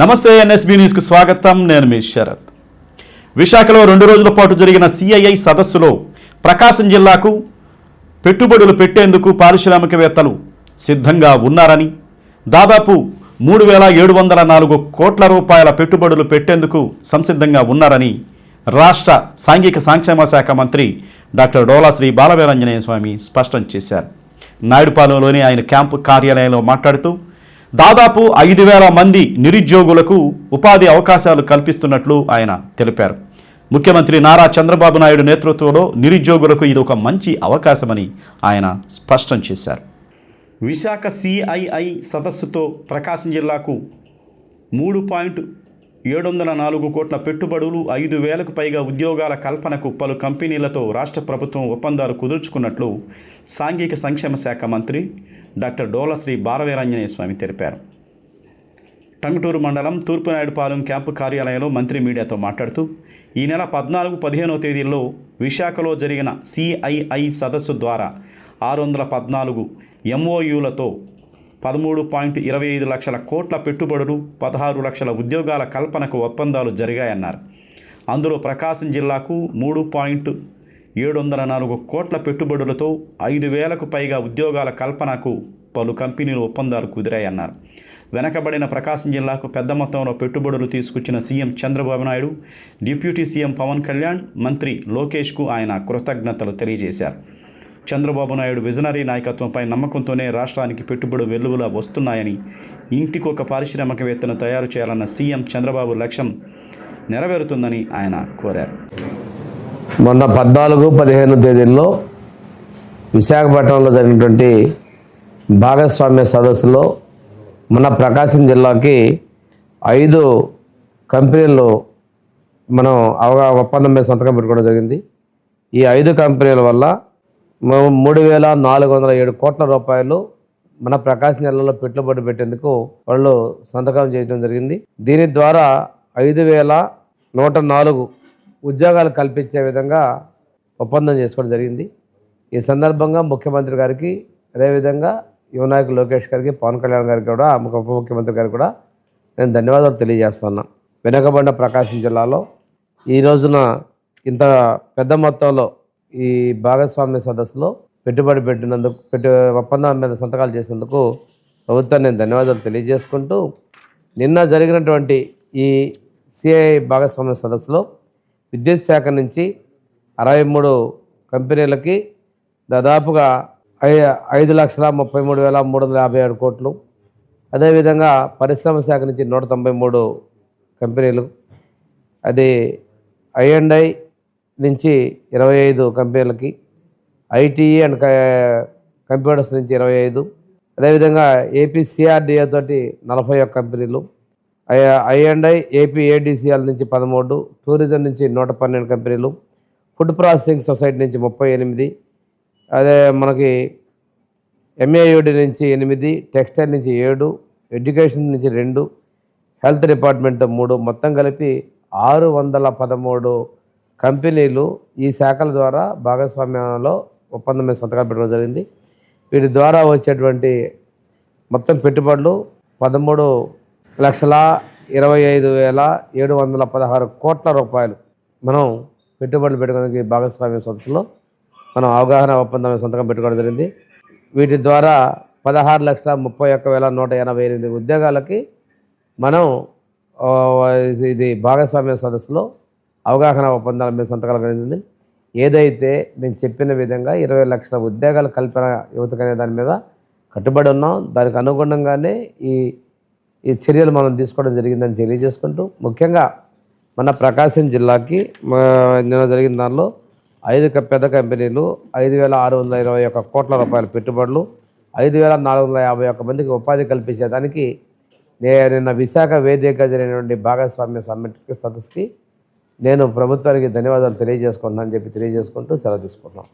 నమస్తే ఎన్ఎస్బి న్యూస్కు స్వాగతం. నేను మీ శరత్. విశాఖలో రెండు రోజుల పాటు జరిగిన సిఐఐ సదస్సులో ప్రకాశం జిల్లాకు పెట్టుబడులు పెట్టేందుకు పారిశ్రామికవేత్తలు సిద్ధంగా ఉన్నారని దాదాపు మూడు వేల ఏడు వందల నాలుగు కోట్ల రూపాయల పెట్టుబడులు పెట్టేందుకు సంసిద్ధంగా ఉన్నారని రాష్ట్ర సాంఘిక సంక్షేమ శాఖ మంత్రి డాక్టర్ డోలా శ్రీ బాలవీరంజనేయ స్వామి స్పష్టం చేశారు. నాయుడుపాలెంలోని ఆయన క్యాంపు కార్యాలయంలో మాట్లాడుతూ దాదాపు ఐదు వేల మంది నిరుద్యోగులకు ఉపాధి అవకాశాలు కల్పిస్తున్నట్లు ఆయన తెలిపారు. ముఖ్యమంత్రి నారా చంద్రబాబు నాయుడు నేతృత్వంలో నిరుద్యోగులకు ఇది ఒక మంచి అవకాశమని ఆయన స్పష్టం చేశారు. విశాఖ సిఐఐ సదస్సుతో ప్రకాశం జిల్లాకు మూడు పాయింట్ ఏడు వందల నాలుగు కోట్ల పెట్టుబడులు ఐదు వేలకు పైగా ఉద్యోగాల కల్పనకు పలు కంపెనీలతో రాష్ట్ర ప్రభుత్వం ఒప్పందాలు కుదుర్చుకున్నట్లు సాంఘిక సంక్షేమ శాఖ మంత్రి డాక్టర్ డోల శ్రీ భారవీరాంజనేయ స్వామి తెలిపారు. టంగుటూరు మండలం తూర్పునాయుడుపాలెం క్యాంపు కార్యాలయంలో మంత్రి మీడియాతో మాట్లాడుతూ ఈ నెల పద్నాలుగు పదిహేనవ తేదీల్లో విశాఖలో జరిగిన సిఐఐ సదస్సు ద్వారా ఆరు వందల పద్నాలుగు ఎంఓయూలతో పదమూడు పాయింట్ ఇరవై ఐదు లక్షల కోట్ల పెట్టుబడులు పదహారు లక్షల ఉద్యోగాల కల్పనకు ఒప్పందాలు జరిగాయన్నారు. అందులో ప్రకాశం జిల్లాకు మూడు పాయింట్ ఏడు వందల నాలుగు కోట్ల పెట్టుబడులతో ఐదు వేలకు పైగా ఉద్యోగాల కల్పనకు పలు కంపెనీలు ఒప్పందాలు కుదిరాయన్నారు. వెనకబడిన ప్రకాశం జిల్లాకు పెద్ద మొత్తంలో పెట్టుబడులు తీసుకొచ్చిన CM Chandrababu Naidu deputy CM Pawan Kalyan మంత్రి లోకేష్కు ఆయన కృతజ్ఞతలు తెలియజేశారు. చంద్రబాబు నాయుడు విజనరీ నాయకత్వంపై నమ్మకంతోనే రాష్ట్రానికి పెట్టుబడి వెలువలా వస్తున్నాయని ఇంటికొక పారిశ్రామికవేత్తను తయారు చేయాలన్న సీఎం చంద్రబాబు లక్ష్యం నెరవేరుతుందని ఆయన కోరారు. మొన్న పద్నాలుగు పదిహేను తేదీల్లో విశాఖపట్నంలో జరిగినటువంటి భాగస్వామ్య సదస్సులో మన ప్రకాశం జిల్లాకి ఐదు కంపెనీలు మనం అవగా ఒప్పందం మీద సంతకం పెట్టుకోవడం జరిగింది. ఈ ఐదు కంపెనీల వల్ల మూడు వేల నాలుగు వందల ఏడు కోట్ల రూపాయలు మన ప్రకాశం జిల్లాలో పెట్టుబడి పెట్టేందుకు వాళ్ళు సంతకం చేయడం జరిగింది. దీని ద్వారా ఐదు వేల నూట నాలుగు ఉద్యోగాలు కల్పించే విధంగా ఒప్పందం చేసుకోవడం జరిగింది. ఈ సందర్భంగా ముఖ్యమంత్రి గారికి అదేవిధంగా యువనాయకు లోకేష్ గారికి పవన్ కళ్యాణ్ గారికి కూడా ఉప ముఖ్యమంత్రి గారికి కూడా నేను ధన్యవాదాలు తెలియజేస్తున్నా వెనుకబడిన ప్రకాశం జిల్లాలో ఈ రోజున ఇంత పెద్ద మొత్తంలో ఈ భాగస్వామ్య సదస్సులో పెట్టుబడి పెట్టినందుకు పెట్టు ఒప్పందం మీద సంతకాలు చేసినందుకు ప్రభుత్వాన్ని నేను ధన్యవాదాలు తెలియజేసుకుంటూ నిన్న జరిగినటువంటి ఈ సిఐ భాగస్వామ్య సదస్సులో విద్యుత్ శాఖ నుంచి అరవై మూడు కంపెనీలకి దాదాపుగా ఐ ఐదు లక్షల ముప్పై మూడు వేల మూడు వందల యాభై ఏడు కోట్లు. అదేవిధంగా పరిశ్రమ శాఖ నుంచి నూట తొంభై మూడు కంపెనీలు. అది ఐఎండ్ఐ నుంచి ఇరవై ఐదు కంపెనీలకి ఐటీఈ అండ్ క- కంప్యూటర్స్ నుంచి ఇరవై ఐదు. అదేవిధంగా ఏపీ సిఆర్డిఏ తోటి నలభై ఒక్క కంపెనీలు. ఐఎండ్ఐ ఏపీ ఏడీసీఎల్ నుంచి పదమూడు టూరిజం నుంచి నూట పన్నెండు కంపెనీలు ఫుడ్ ప్రాసెసింగ్ సొసైటీ నుంచి ముప్పై ఎనిమిది అదే మనకి ఎంఏయుడి నుంచి ఎనిమిది టెక్స్టైల్ నుంచి ఏడు ఎడ్యుకేషన్ నుంచి రెండు హెల్త్ డిపార్ట్మెంట్తో మూడు మొత్తం కలిపి ఆరు వందల పదమూడు కంపెనీలు ఈ శాఖల ద్వారా భాగస్వామ్యంలో ఒప్పందం మీద సంతకాలు పెట్టడం జరిగింది. వీటి ద్వారా వచ్చేటువంటి మొత్తం పెట్టుబడులు పదమూడు లక్షల ఇరవై ఐదు వేల ఏడు వందల పదహారు కోట్ల రూపాయలు మనం పెట్టుబడులు పెట్టుకోవడానికి భాగస్వామ్య సదస్సులో మనం అవగాహన ఒప్పందం సంతకం పెట్టుకోవడం జరిగింది. వీటి ద్వారా పదహారు లక్షల ముప్పై ఒక్క వేల నూట ఎనభై ఎనిమిది ఉద్యోగాలకి మనం ఇది భాగస్వామ్య సదస్సులో అవగాహన ఒప్పందాల మీద సంతకాలు కలిగింది. ఏదైతే మేము చెప్పిన విధంగా ఇరవై లక్షల ఉద్యోగాల కల్పన యువతకనే దాని మీద కట్టుబడి ఉన్నాం. దానికి అనుగుణంగానే ఈ ఈ చర్యలు మనం తీసుకోవడం జరిగిందని తెలియజేసుకుంటూ ముఖ్యంగా మన ప్రకాశం జిల్లాకి మా నిన్న జరిగిన దానిలో ఐదు పెద్ద కంపెనీలు ఐదు వేల ఆరు వందల ఇరవై ఒక కోట్ల రూపాయల పెట్టుబడులు ఐదు వేల నాలుగు వందల యాభై ఒక్క మందికి ఉపాధి కల్పించేదానికి నే నిన్న విశాఖ వేదికగా జరిగినటువంటి భాగస్వామ్య సమ్మిట్ సదస్సుకి నేను ప్రభుత్వానికి ధన్యవాదాలు తెలియజేసుకుంటున్నాను అని చెప్పి తెలియజేసుకుంటూ సెలవు తీసుకుంటున్నాను